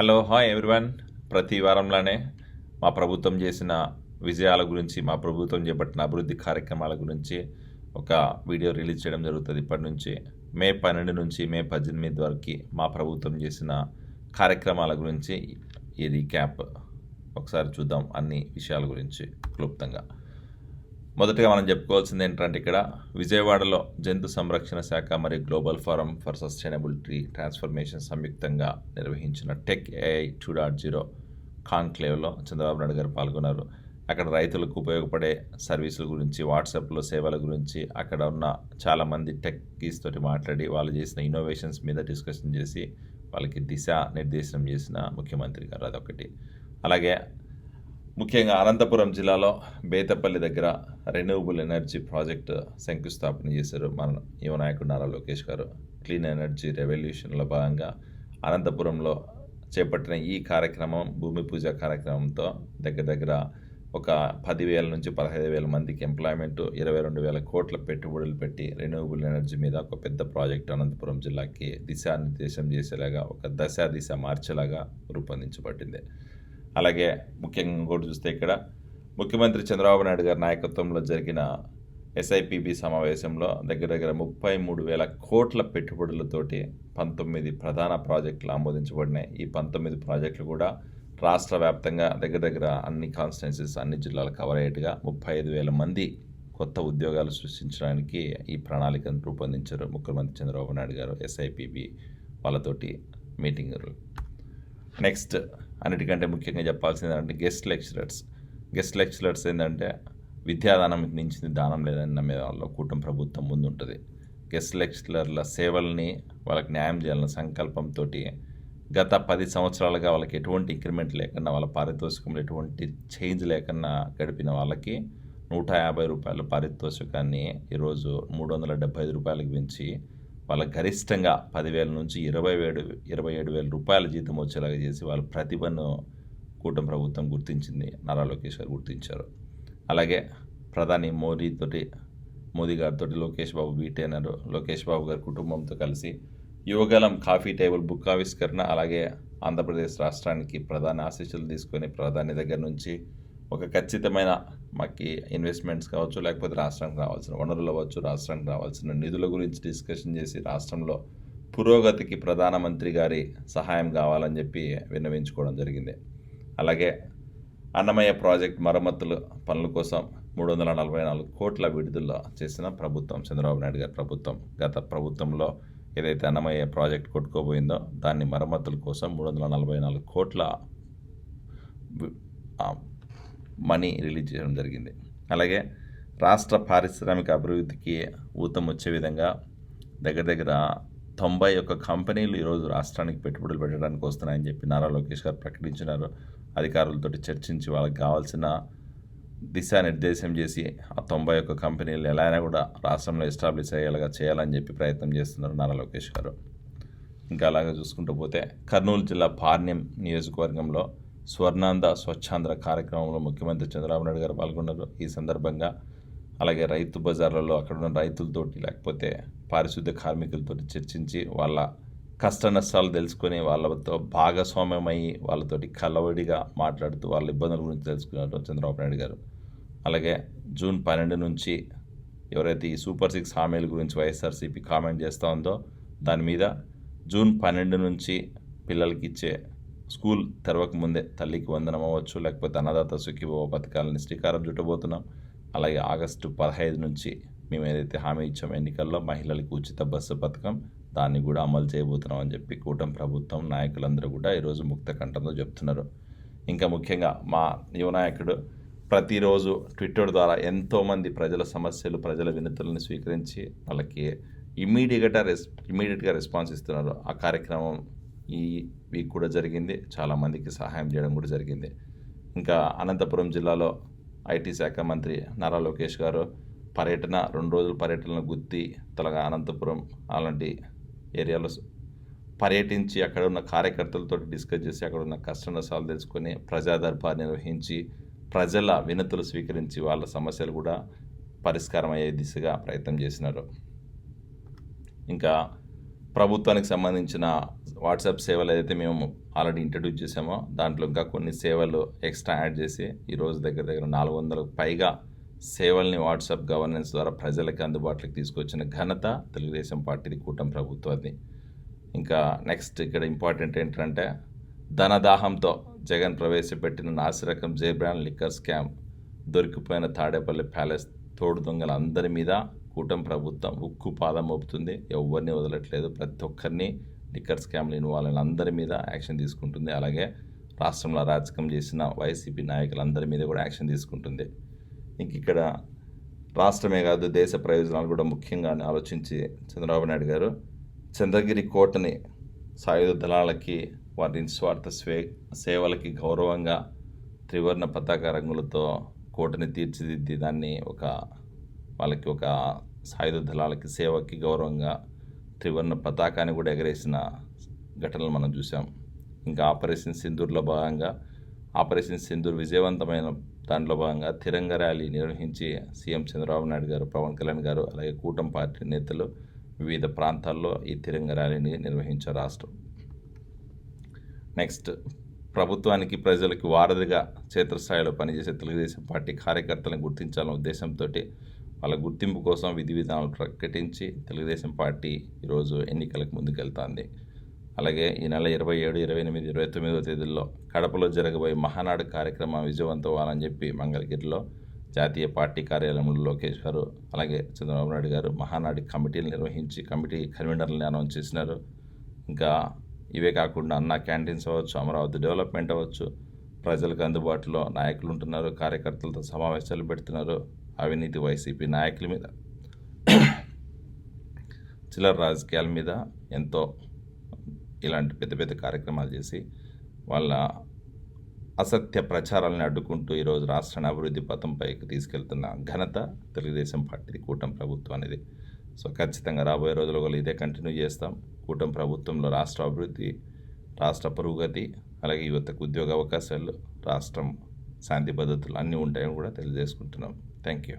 Hello hi everyone ప్రతి వారంలానే మా ప్రభుత్వం చేసిన విజయాల గురించి మా ప్రభుత్వం చేపట్టిన అభివృద్ధి కార్యక్రమాల గురించి ఒక వీడియో రిలీజ్ చేయడం జరుగుతుంది. ఇప్పటి నుంచి మే పన్నెండు నుంచి మే పద్దెనిమిది వరకు మా ప్రభుత్వం చేసిన కార్యక్రమాల గురించి ఇది క్యాప్ ఒకసారి చూద్దాం అన్ని విషయాల గురించి క్లుప్తంగా. మొదటగా మనం చెప్పుకోవాల్సింది ఏంటంటే ఇక్కడ విజయవాడలో జంతు సంరక్షణ శాఖ మరియు global forum for sustainability transformation సంయుక్తంగా నిర్వహించిన tech AI two dot zero కాన్క్లేవ్లో Chandrababu Naidu గారు పాల్గొన్నారు. అక్కడ రైతులకు ఉపయోగపడే సర్వీసుల గురించి వాట్సాప్లో సేవల గురించి అక్కడ ఉన్న చాలామంది టెక్కీస్ తోటి మాట్లాడి వాళ్ళు చేసిన ఇన్నోవేషన్స్ మీద డిస్కషన్ చేసి వాళ్ళకి దిశ నిర్దేశనం చేసిన ముఖ్యమంత్రి గారు అదొకటి. అలాగే ముఖ్యంగా అనంతపురం జిల్లాలో బేతపల్లి దగ్గర రెన్యూవబుల్ ఎనర్జీ ప్రాజెక్టు శంకుస్థాపన చేశారు మన యువ నాయకుడు నారా లోకేష్ గారు. క్లీన్ ఎనర్జీ రెవల్యూషన్లో భాగంగా అనంతపురంలో చేపట్టిన ఈ కార్యక్రమం భూమి పూజ కార్యక్రమంతో దగ్గర దగ్గర ఒక పదివేల నుంచి పదహైదు వేల మందికి ఎంప్లాయ్మెంట్ ఇరవై రెండు వేల కోట్ల పెట్టుబడులు పెట్టి రెన్యూవబుల్ ఎనర్జీ మీద ఒక పెద్ద ప్రాజెక్ట్ అనంతపురం జిల్లాకి దిశానిర్దేశం చేసేలాగా ఒక దశ దిశ మార్చేలాగా రూపొందించబడింది. అలాగే ముఖ్యంగా ఇంకోటి చూస్తే ఇక్కడ ముఖ్యమంత్రి చంద్రబాబు నాయుడు గారి నాయకత్వంలో జరిగిన ఎస్ఐపిబి సమావేశంలో దగ్గర దగ్గర ముప్పై మూడు వేల కోట్ల పెట్టుబడులతోటి పంతొమ్మిది ప్రధాన ప్రాజెక్టులు ఆమోదించబడినాయి. ఈ పంతొమ్మిది ప్రాజెక్టులు కూడా రాష్ట్ర వ్యాప్తంగా దగ్గర దగ్గర అన్ని కాన్స్టిట్యున్సీస్ అన్ని జిల్లాలు కవర్ అయ్యేట్టుగా ముప్పై ఐదు వేల మంది కొత్త ఉద్యోగాలు సృష్టించడానికి ఈ ప్రణాళికను రూపొందించారు ముఖ్యమంత్రి చంద్రబాబు నాయుడు గారు ఎస్ఐపిబి వాళ్ళతోటి మీటింగ్ నెక్స్ట్ అన్నిటికంటే ముఖ్యంగా చెప్పాల్సింది ఏంటంటే గెస్ట్ లెక్చరర్స్ గెస్ట్ లెక్చరర్స్ ఏంటంటే విద్యాదానం మించింది దానం లేదని నమ్మే వాళ్ళు కూటమి ప్రభుత్వం ముందుంటుంది గెస్ట్ లెక్చరర్ల సేవల్ని వాళ్ళకి న్యాయం చేయాలన్న సంకల్పంతో గత పది సంవత్సరాలుగా వాళ్ళకి ఎటువంటి ఇంక్రిమెంట్ లేకుండా వాళ్ళ పారితోషికంలో ఎటువంటి చేంజ్ లేకుండా గడిపిన వాళ్ళకి నూట యాభై రూపాయల పారితోషికాన్ని ఈరోజు మూడు వందల డెబ్బై ఐదు రూపాయలకు పెంచి వాళ్ళ గరిష్టంగా పదివేల నుంచి ఇరవై ఏడు ఇరవై ఏడు వేల రూపాయల జీతం వచ్చేలాగా చేసి వాళ్ళ ప్రతిభను కూటమి ప్రభుత్వం గుర్తించింది. నారా లోకేష్ గారు గుర్తించారు. అలాగే ప్రధాని మోదీతోటి మోదీ గారితో లోకేష్ బాబు బీటీ అయినారు. లోకేష్ బాబు గారి కుటుంబంతో కలిసి యువగలం కాఫీ టేబుల్ బుక్ ఆవిష్కరణ అలాగే ఆంధ్రప్రదేశ్ రాష్ట్రానికి ప్రధాని ఆశీస్సులు తీసుకొని ప్రధాని దగ్గర నుంచి ఒక ఖచ్చితమైన మాకు ఇన్వెస్ట్మెంట్స్ కావచ్చు లేకపోతే రాష్ట్రానికి రావాల్సిన వనరులు అవ్వచ్చు రాష్ట్రానికి రావాల్సిన నిధుల గురించి డిస్కషన్ చేసి రాష్ట్రంలో పురోగతికి ప్రధానమంత్రి గారి సహాయం కావాలని చెప్పి విన్నవించుకోవడం జరిగింది. అలాగే అన్నమయ్య ప్రాజెక్ట్ మరమ్మతులు పనుల కోసం మూడు వందల నలభై నాలుగు కోట్ల విడుదల చేసిన ప్రభుత్వం చంద్రబాబు నాయుడు గారి ప్రభుత్వం. గత ప్రభుత్వంలో ఏదైతే అన్నమయ్య ప్రాజెక్ట్ కొట్టుకోబోయిందో దాన్ని మరమ్మతుల కోసం మూడు వందల నలభై నాలుగు కోట్ల మనీ రిలీజ్ చేయడం జరిగింది. అలాగే రాష్ట్ర పారిశ్రామిక అభివృద్ధికి ఊతం వచ్చే విధంగా దగ్గర దగ్గర తొంభై ఒక్క కంపెనీలు ఈరోజు రాష్ట్రానికి పెట్టుబడులు పెట్టడానికి వస్తున్నాయని చెప్పి నారా లోకేష్ గారు ప్రకటించినారు. అధికారులతో చర్చించి వాళ్ళకి కావాల్సిన దిశానిర్దేశం చేసి ఆ తొంభై ఒక్క కంపెనీలు ఎలా అయినా కూడా రాష్ట్రంలో ఎస్టాబ్లిష్ అయ్యేలాగా చేయాలని చెప్పి ప్రయత్నం చేస్తున్నారు నారా లోకేష్ గారు. ఇంకా అలాగే చూసుకుంటూ పోతే కర్నూలు జిల్లా పార్ణ్యం నియోజకవర్గంలో స్వర్ణాంధ స్వచ్ఛాంధ్ర కార్యక్రమంలో ముఖ్యమంత్రి చంద్రబాబు నాయుడు గారు పాల్గొన్నారు. ఈ సందర్భంగా అలాగే రైతు బజార్లలో అక్కడ ఉన్న రైతులతోటి లేకపోతే పారిశుద్ధ్య కార్మికులతో చర్చించి వాళ్ళ కష్ట నష్టాలు తెలుసుకొని వాళ్ళతో భాగస్వామ్యమై వాళ్ళతోటి కలవడిగా మాట్లాడుతూ వాళ్ళ ఇబ్బందుల గురించి తెలుసుకున్నారు చంద్రబాబు నాయుడు గారు. అలాగే జూన్ పన్నెండు నుంచి ఎవరైతే ఈ సూపర్ సిక్స్ హామీల గురించి వైఎస్ఆర్సీపీ కామెంట్ చేస్తూ ఉందో దాని మీద జూన్ పన్నెండు నుంచి పిల్లలకి ఇచ్చే స్కూల్ తెరవక ముందే తల్లికి వందనం అవ్వచ్చు లేకపోతే అన్నదాత సుఖీభవ పథకాలని శ్రీకారం చుట్టబోతున్నాం. అలాగే ఆగస్టు పదహైదు నుంచి మేము ఏదైతే హామీ ఇచ్చాం ఎన్నికల్లో మహిళలకు ఉచిత బస్సు పథకం దాన్ని కూడా అమలు చేయబోతున్నాం అని చెప్పి కూటమి ప్రభుత్వం నాయకులందరూ కూడా ఈరోజు ముక్త కంఠంతో చెప్తున్నారు. ఇంకా ముఖ్యంగా మా యువ నాయకుడు ప్రతిరోజు ట్విట్టర్ ద్వారా ఎంతోమంది ప్రజల సమస్యలు ప్రజల వినతులను స్వీకరించి వాళ్ళకి ఇమ్మీడియట్గా రెస్ ఇమ్మీడియట్గా రెస్పాన్స్ ఇస్తున్నారు. ఆ కార్యక్రమం ఈ వీక్ కూడా జరిగింది. చాలామందికి సహాయం చేయడం కూడా జరిగింది. ఇంకా అనంతపురం జిల్లాలో ఐటీ శాఖ మంత్రి నారా లోకేష్ గారు పర్యటన రెండు రోజుల పర్యటనలు గుత్తి తలగా అనంతపురం అలాంటి ఏరియాలో పర్యటించి అక్కడ ఉన్న కార్యకర్తలతో డిస్కస్ చేసి అక్కడ ఉన్న కష్ట నష్టాలు తెలుసుకొని ప్రజాదర్బార్ నిర్వహించి ప్రజల వినతులు స్వీకరించి వాళ్ళ సమస్యలు కూడా పరిష్కారం అయ్యే దిశగా ప్రయత్నం చేసినారు. ఇంకా ప్రభుత్వానికి సంబంధించిన వాట్సాప్ సేవలు ఏదైతే మేము ఆల్రెడీ ఇంట్రడ్యూస్ చేసామో దాంట్లో ఇంకా కొన్ని సేవలు ఎక్స్ట్రా యాడ్ చేసి ఈరోజు దగ్గర దగ్గర నాలుగు వందలకు పైగా సేవల్ని వాట్సాప్ గవర్నెన్స్ ద్వారా ప్రజలకి అందుబాటులోకి తీసుకొచ్చిన ఘనత తెలుగుదేశం పార్టీది కూటమి ప్రభుత్వాన్ని ఇంకా నెక్స్ట్ ఇక్కడ ఇంపార్టెంట్ ఏంటంటే ధనదాహంతో జగన్ ప్రవేశపెట్టిన నాసిరకం జేబ్రాన్ లిక్కర్ స్కామ్ దొరికిపోయిన తాడేపల్లి ప్యాలెస్ తోడు దొంగల అందరి మీద కూటమి ప్రభుత్వం ఉక్కు పాదం మోపుతుంది. ఎవరిని వదలట్లేదు. ప్రతి ఒక్కరిని లిక్కర్ స్కామ్లు ఇన్వాల్వ్ అందరి మీద యాక్షన్ తీసుకుంటుంది. అలాగే రాష్ట్రంలో రాజకీయం చేసిన వైసీపీ నాయకులందరి మీద కూడా యాక్షన్ తీసుకుంటుంది. ఇంక ఇక్కడ రాష్ట్రమే కాదు దేశ ప్రయోజనాలు కూడా ముఖ్యంగా ఆలోచించి చంద్రబాబు నాయుడు గారు చంద్రగిరి కోటని సాయుధ దళాలకి వారి నిస్వార్థ స్వే సేవలకి గౌరవంగా త్రివర్ణ పతాక రంగులతో కోటని తీర్చిదిద్ది దాన్ని ఒక వాళ్ళకి ఒక సాయుధ దళాలకి సేవకి గౌరవంగా త్రివర్ణ పతాకాన్ని కూడా ఎగరేసిన ఘటనలు మనం చూసాం ఇంకా ఆపరేషన్ సింధూర్లో భాగంగా ఆపరేషన్ సింధూర్ విజయవంతమైన దాంట్లో భాగంగా తిరంగ ర్యాలీ నిర్వహించి సీఎం చంద్రబాబు నాయుడు గారు పవన్ కళ్యాణ్ గారు అలాగే కూటమి పార్టీ నేతలు వివిధ ప్రాంతాల్లో ఈ తిరంగ ర్యాలీని నిర్వహించారు రాష్ట్రం. నెక్స్ట్ ప్రభుత్వానికి ప్రజలకి వారధిగా క్షేత్రస్థాయిలో పనిచేసే తెలుగుదేశం పార్టీ కార్యకర్తలను గుర్తించాలనే ఉద్దేశంతో వాళ్ళ గుర్తింపు కోసం విధి విధానాలు ప్రకటించి తెలుగుదేశం పార్టీ ఈరోజు ఎన్నికలకు ముందుకెళ్తోంది. అలాగే ఈ నెల ఇరవై ఏడు ఇరవై ఎనిమిది ఇరవై తొమ్మిదో తేదీల్లో కడపలో జరగబోయే మహానాడు కార్యక్రమం విజయవంతం అవ్వాలని చెప్పి మంగళగిరిలో జాతీయ పార్టీ కార్యాలయంలో లోకేష్ గారు అలాగే చంద్రబాబు నాయుడు గారు మహానాడు కమిటీలు నిర్వహించి కమిటీ కన్వీనర్లని అనౌన్స్ చేసినారు. ఇంకా ఇవే కాకుండా అన్న క్యాంటీన్స్ అవ్వచ్చు అమరావతి డెవలప్మెంట్ అవ్వచ్చు ప్రజలకు అందుబాటులో నాయకులు ఉంటున్నారు కార్యకర్తలతో సమావేశాలు పెడుతున్నారు. అవినీతి వైసీపీ నాయకుల మీద చిల్లర రాజకీయాల మీద ఎంతో ఇలాంటి పెద్ద పెద్ద కార్యక్రమాలు చేసి వాళ్ళ అసత్య ప్రచారాలను అడ్డుకుంటూ ఈరోజు రాష్ట్రాన్ని అభివృద్ధి పథంపైకి తీసుకెళ్తున్న ఘనత తెలుగుదేశం పార్టీది. కూటమి ప్రభుత్వం అనేది. సో ఖచ్చితంగా రాబోయే రోజుల్లో కూడా ఇదే కంటిన్యూ చేస్తాం. కూటమి ప్రభుత్వంలో రాష్ట్ర అభివృద్ధి రాష్ట్ర పురోగతి అలాగే యువతకు ఉద్యోగ అవకాశాలు రాష్ట్రం శాంతి భద్రతలు అన్నీ ఉంటాయని కూడా తెలియజేసుకుంటున్నాం. Thank you.